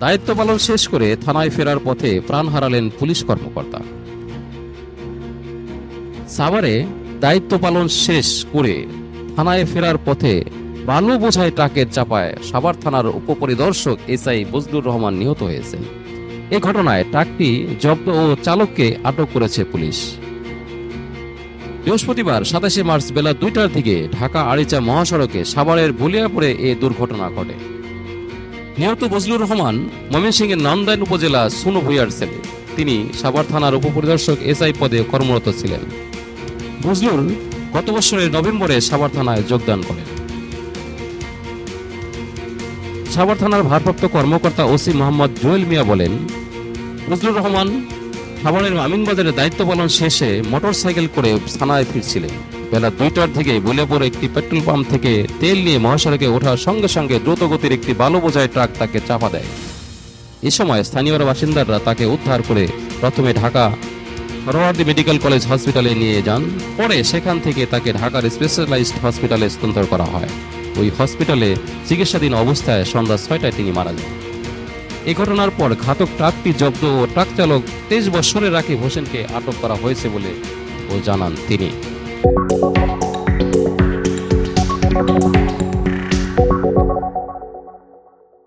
দায়িত্ব পালন শেষ করে থানায় ফেরার পথে প্রাণ হারালেন পুলিশ কর্মকর্তা। সাভারে দায়িত্ব পালন শেষ করে থানায় ফেরার পথে বালু বোঝাই ট্রাকের চাপায় সাভার থানার উপপরিদর্শক এসআই বজলুর রহমান নিহত হয়েছেন। এ ঘটনায় ট্রাকটি জব্দ ও চালককে আটক করেছে পুলিশ। বৃহস্পতিবার সাতাশে মার্চ বেলা দুইটার দিকে ঢাকা আড়িচা মহাসড়কে সাভারের বলিয়াপুরে এ দুর্ঘটনা ঘটে। নিহত বজলুর রহমান ময়মনসিংহের নান্দাইন উপজেলা সুনু ভুইয়ার ছেলে। তিনি সাভার থানার উপপরিদর্শক এসআই পদে কর্মরত ছিলেন। বজলুর গত বছরের নভেম্বরে সাভার থানায় যোগদান করেন। সাভার থানার ভারপ্রাপ্ত কর্মকর্তা ওসি মোহাম্মদ জুয়েল মিয়া বলেন, বজলুর রহমান সাভারের আমিনবাজারে দায়িত্ব পালন শেষে মোটরসাইকেল করে থানায় ফিরছিলেন। বেলা দুইটার থেকে বলিয়াপুর একটি পেট্রোল পাম্প থেকে তেল নিয়ে মহাসড়কে ওঠার সঙ্গে সঙ্গে দ্রুতগতির একটি বালু বোঝাই ট্রাক তাকে চাপা দেয়। এ সময় স্থানীয় বাসিন্দারা তাকে উদ্ধার করে প্রথমে ঢাকা সরোয়ার্দী মেডিকেল কলেজ হসপিটালে নিয়ে যান। পরে সেখান থেকে তাকে ঢাকার স্পেশালাইজড হসপিটালে স্থানান্তর করা হয়। ওই হসপিটালে চিকিৎসাধীন অবস্থায় সন্ধ্যা ছয়টায় তিনি মারা যান। এ ঘটনার পর ঘাতক ট্রাকটি জব্দ ও ট্রাক চালক তেইশ বছরের রাকিব হোসেনকে আটক করা হয়েছে বলে ও জানান তিনি। Thank you.